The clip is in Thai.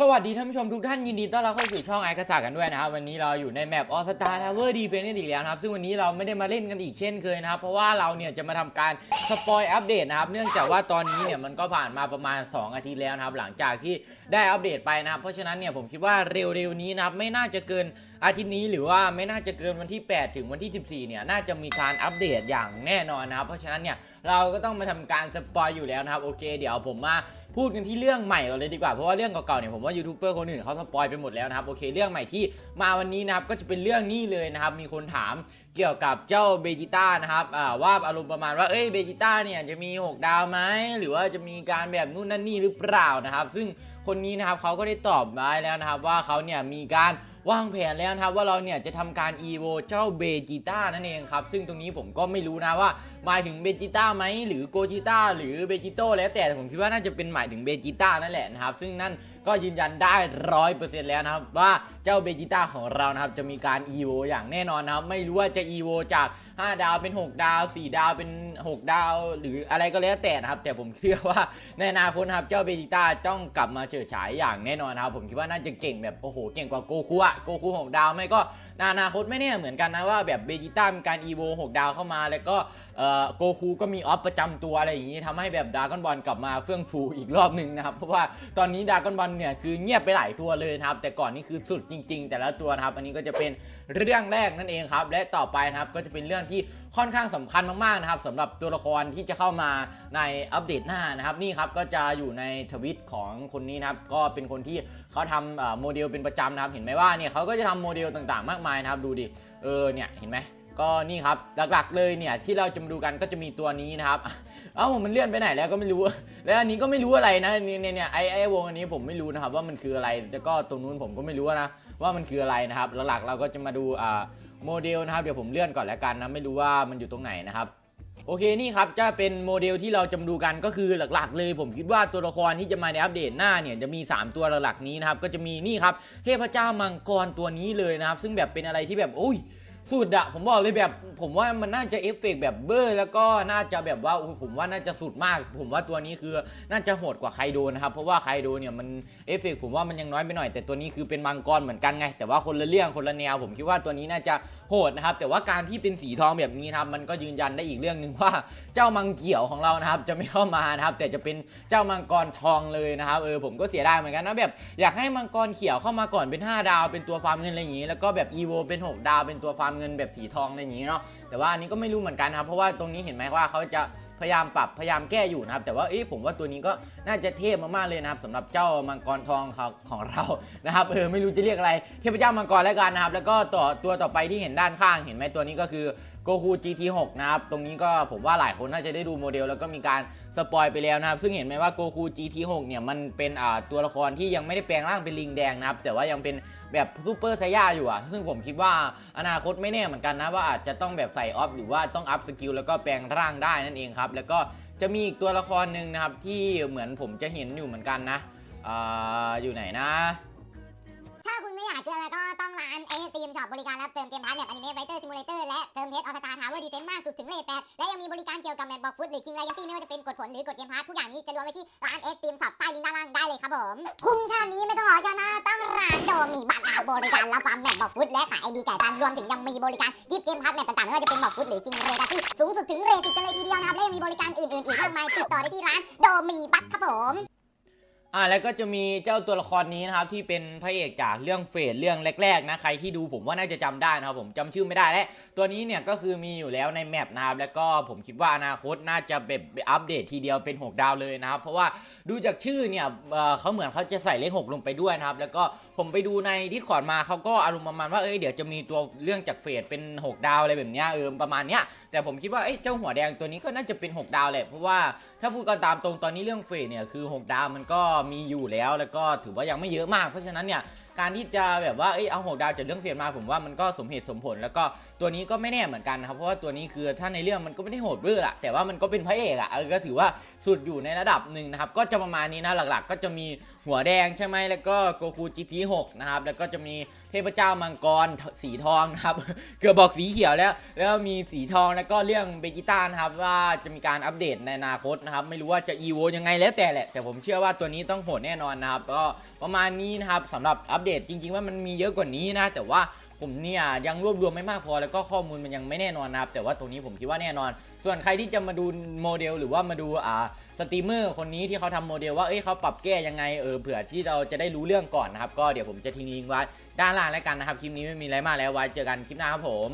สวัสดีท่านผู้ชมทุกท่านยินดีต้อนรับเข้าสู่ช่องไอกระจากันด้วยนะครับวันนี้เราอยู่ในแมปออสตาร์ทาวเวอร์ดีเฟนต์อีกแล้วนะครับ ซึ่งวันนี้เราไม่ได้มาเล่นกันอีกเช่นเคยนะครับ เพราะว่าเราเนี่ยจะมาทำการสปอยอัปเดตนะครับ เนื่องจากว่าตอนนี้เนี่ยมันก็ผ่านมาประมาณ 2 อาทิตย์แล้วนะครับ หลังจากที่ได้อัปเดตไปนะครับ เพราะฉะนั้นเนี่ยผมคิดว่าเร็วๆนี้นะครับไม่น่าจะเกินอาทิตย์นี้หรือว่าไม่น่าจะเกินวันที่ 8 ถึงวันที่ 14 เนี่ยน่าจะมีการอัปเดตอย่างแน่นอนนะครับเพราะฉะนั้นเนี่ยเราก็ต้องมาทำการสปอยอยู่แล้วนะครับโอเค เดี๋ยวผมมา พูดกันที่เรื่องใหม่ก่อนเลยดีกว่าเพราะว่าเรื่องเก่าๆเนี่ยผมว่ายูทูบเบอร์คนอื่นเขาสปอยไปหมดแล้วนะครับโอเคเรื่องใหม่ที่มาวันนี้นะครับก็จะเป็นเรื่องนี้เลยนะครับมีคนถามเกี่ยวกับเจ้าเบจิต้านะครับอ่าว่าอารมณ์ประมาณว่าเอ้ยเบจิต้าเนี่ยจะมี 6 ดาวไหมหรือว่าจะมีการแบบนู่นนั่นนี่หรือเปล่านะครับ ซึ่ง คนนี้นะครับเขาก็ได้ตอบมาแล้วนะครับว่าเขาเนี่ยมีการวางแผนแล้วนะครับว่าเราเนี่ยจะทำการ EVO เจ้าเบจิต้านั่นเองครับ ซึ่งตรงนี้ผมก็ไม่รู้นะว่าหมายถึงเบจิต้าไหมหรือโกจิต้าหรือเบจิโตแล้วแต่ผมคิดว่าน่าจะเป็นหมายถึงเบจิต้านั่นแหละนะครับ ซึ่งนั่น ก็ยืนยันได้ร้อยเปอร์เซ็นต์แล้วนะครับ ว่าเจ้าเบจิต้าของเรานะครับ จะมีการ EVO อย่างแน่นอนนะครับ ไม่รู้ว่าจะ EVO จาก 5 ดาวเป็น 6 ดาว 4 ดาวเป็น 6 ดาว หรืออะไรก็แล้วแต่นะครับ แต่ผมเชื่อว่าในอนาคตครับเจ้าเบจิต้าต้องกลับมาเฉิดฉายอย่างแน่นอนนะครับ ผมคิดว่าน่าจะเก่งแบบโอ้โหเก่งกว่าโกคูอะโกคู6ดาวไม่ก็ในอนาคตไม่แน่เหมือนกันนะว่าแบบเบจิต้ามีการ EVO 6 ดาวเข้ามาแล้วก็โกคูก็มีออฟประจำตัวอะไรอย่างนี้ทำให้แบบดากอนบอลกลับมาเฟื่องฟูอีกรอบหนึ่งนะครับเพราะว่าตอนนี้ดากอนบอลเนี่ยคือเงียบไปหลายตัวเลยนะครับแต่ก่อนนี่คือสุดจริง ๆ แต่ละตัวนะครับอันนี้ก็จะเป็นเรื่องแรกนั่นเองครับและต่อไปนะครับก็จะเป็นเรื่องที่ค่อนข้างสำคัญมากๆนะครับสำหรับตัวละครที่จะเข้ามาในอัปเดตหน้านะครับนี่ครับก็จะอยู่ในทวิตของคนนี้นะครับก็เป็นคนที่เขาทำโมเดลเป็นประจำนะครับเห็นไหมว่าเนี่ยเขาก็จะทำโมเดลต่างๆ มากมายนะครับดูดิเออเนี่ยเห็นไหม ก็นี่ครับหลักๆเลยเนี่ยที่เราจะมาดูกันก็จะมีตัวนี้นะครับ เอ้ามันเลื่อนไปไหนแล้วก็ไม่รู้ แล้วอันนี้ก็ไม่รู้อะไรนะเนี่ยเนี่ยไอไอวงอันนี้ผมไม่รู้นะครับว่ามันคืออะไรแล้วก็ตรงนู้นผมก็ไม่รู้นะว่ามันคืออะไรนะครับหลักๆเราก็จะมาดูอ่าโมเดลนะครับเดี๋ยวผมเลื่อนก่อนแล้วกันนะไม่รู้ว่ามันอยู่ตรงไหนนะครับโอเคนี่ครับจะเป็นโมเดลที่เราจะมาดูกันก็คือหลักๆ เลย ผมคิดว่าตัวละครที่จะมาในอัปเดตหน้าเนี่ยจะมี 3 ตัวหลักๆนี้นะครับก็จะมีนี่ครับเทพเจ้ามังกรตัวนี้เลยนะครับ ซึ่งแบบเป็นอะไรที่แบบโอ้ย สุดอะผมบอกเลยแบบผมว่ามันน่าจะเอฟเฟกต์แบบเบอร์แล้วก็น่าจะแบบว่าอ้โหผมว่าน่าจะสุดมาก ผมว่าตัวนี้คือน่าจะโหดกว่าไคโดนะครับเพราะว่าไคโดเนี่ยมันเอฟเฟกต์ผมว่ามันยังน้อยไปหน่อย แต่ตัวนี้คือเป็นมังกรเหมือนกันไง แต่ว่าคนละเรื่องคนละแนว ผมคิดว่าตัวนี้น่าจะโหดนะครับแต่ว่าการที่เป็นสีทองแบบนี้นะครับมันก็ยืนยันได้อีกเรื่องหนึ่งว่าเจ้ามังเกี่ยวของเรานะครับจะไม่เข้ามานะครับแต่จะเป็นเจ้ามังกรทองเลยนะครับเออผมก็เสียดายเหมือนกันนะแบบอยากให้มังกรเขียวเข้ามาก่อนเป็น 5 ดาว เป็นตัวฟาร์มเงินอะไรอย่างนี้ แล้วก็แบบอีโวเป็น 6 ดาวเป็นตัวฟาร์มเงินแบบสีทองอะไรอย่างนี้เนาะแต่ว่าอันนี้ก็ไม่รู้เหมือนกันนะครับเพราะว่าตรงนี้เห็นไหมว่าเขาจะพยายามปรับพยายามแก้อยู่นะครับ แต่ว่าเอ้ผมว่าตัวนี้ก็น่าจะเทพมากๆเลยนะครับสำหรับเจ้ามังกรทองของของเรานะครับเออไม่รู้จะเรียกอะไรเทพเจ้ามังกรแล้วกันนะครับ แล้วก็ต่อตัวต่อไปที่เห็นด้านข้างเห็นไหมตัวนี้ก็คือ โกคู GT6 นะครับ ตรงนี้ก็ผมว่าหลายคนน่าจะได้ดูโมเดล แล้วก็มีการสปอยไปแล้วนะครับ ซึ่งเห็นไหมว่าโกคู GT6 เนี่ยมันเป็นตัวละครที่ยังไม่ได้แปลงร่างเป็นลิงแดงนะครับ แต่ว่ายังเป็นแบบซูเปอร์ไซย่าอยู่อะซึ่งผมคิดว่าอนาคตไม่แน่เหมือนกันนะว่าอาจจะต้องแบบใส่ออฟหรือว่าต้องอัพสกิลแล้วก็แปลงร่างได้นั่นเองครับ แล้วก็จะมีอีกตัวละครหนึ่งนะครับที่เหมือนผมจะเห็นอยู่เหมือนกันนะออยู่ไหนนะ ถ้าคุณไม่อยากเจออะไรก็ นเอทีมช็อปบริการรับเติมเกมพาร์ทแบบอนิเมะไฟเตอร์ซิมูเลเตอร์และเติมเพชรออสตาทาวเวอร์ดีเฟนต์มากสุดถึงเลทแปดและยังมีบริการเกี่ยวกับแมตช์บอกฟุตหรือคิงไลยันตี้ไม่ว่าจะเป็นกดผลหรือกดเกมพาร์ททุกอย่างนี้จะรวมไว้ที่ร้านเอทีมช็อปใต้ลิงก์ด้านล่างได้เลยครับผมคุ้มชาตินี้ไม่ต้องรอชาติหนะต้องร้านโดมีบัตรอาบริการรับฟาร์มแมตช์บอกฟุตและขายไอดีจ่ายตังค์รวมถึงยังมีบริการยิบเกมพาร์ทแมตช์ต่างๆไม่ว่าจะเป็นบอกฟุตหรือคิงเรดาที่สูงสุดถึงเรทสิบกันเลยทีเดียวนะครับและยังมีบริการอื่นๆอีกมากมายติดต่อได้ที่ร้านโดมีบัตรครับผม อ่าแล้วก็จะมีเจ้าตัวละครนี้นะครับที่เป็นพระเอกจากเรื่องเฟสเรื่องแรกๆนะใครที่ดูผมว่าน่าจะจำได้นะครับผมจำชื่อไม่ได้และตัวนี้เนี่ยก็คือมีอยู่แล้วในแมปนะครับแล้วก็ผมคิดว่าอนาคตน่าจะแบบอัปเดตทีเดียวเป็น 6 ดาวเลยนะครับเพราะว่าดูจากชื่อเนี่ยเอ่อเขาเหมือนเขาจะใส่เลข6ลงไปด้วยนะครับแล้วก็ ผมไปดูในดิสคอร์ดมาเขาก็อารมณ์ประมาณว่าเอ้ยเดี๋ยวจะมีตัวเรื่องจากเฟสเป็น 6 ดาวอะไรแบบเนี้ยเออประมาณเนี้ยแต่ผมคิดว่าเอ้ยเจ้าหัวแดงตัวนี้ก็น่าจะเป็น 6 ดาวแหละเพราะว่าถ้าพูดกันตามตรงตอนนี้เรื่องเฟสเนี่ยคือ 6 ดาวมันก็มีอยู่แล้ว แล้วก็ถือว่ายังไม่เยอะมาก เพราะฉะนั้นเนี่ยการที่จะแบบว่าเอ้ยเอา6ดาวจากเรื่องเฟสมาผมว่ามันก็สมเหตุสมผล แล้วก็ตัวนี้ก็ไม่แน่เหมือนกันนะครับเพราะว่าตัวนี้คือถ้าในเรื่องมันก็ไม่ได้โหดเบ้ออะแต่ว่ามันก็เป็นพระเอกอะเออก็ถือว่าสุดอยู่ในระดับหนึ่งนะครับก็จะประมาณนี้นะหลักๆ ก็จะมีหัวแดงใช่ไหมแล้วก็โกคู6นะครับแล้วก็จะมีเทพเจ้ามังกรสีทองนะครับ เกือบบอกสีเขียวแล้ว แล้วมีสีทองแล้วก็เรื่องเบจิต้านะครับว่าจะมีการอัปเดตในอนาคตนะครับ ไม่รู้ว่าจะอีโวยังไงแล้วแต่แหละ แต่ผมเชื่อว่าตัวนี้ต้องโหดแน่นอนนะครับ ก็ประมาณนี้นะครับสำหรับอัปเดตจริง ๆ ว่ามันมีเยอะกว่านี้นะ แต่ว่าผมเนี่ยยังรวบรวมไม่มากพอแล้วก็ข้อมูลมันยังไม่แน่นอนนะครับ แต่ว่าตรงนี้ผมคิดว่าแน่นอน ส่วนใครที่จะมาดูโมเดลหรือว่ามาดูอ่าสตรีมเมอร์คนนี้ที่เขาทำโมเดลว่าเอ้ยเขาปรับแก้ยังไงเออเผื่อที่เราจะได้รู้เรื่องก่อนนะครับ ก็เดี๋ยวผมจะทิ้งลิงก์ไว้ด้านล่างแล้วกันนะครับ คลิปนี้ไม่มีอะไรมากแล้วไว้เจอกันคลิปหน้าครับผม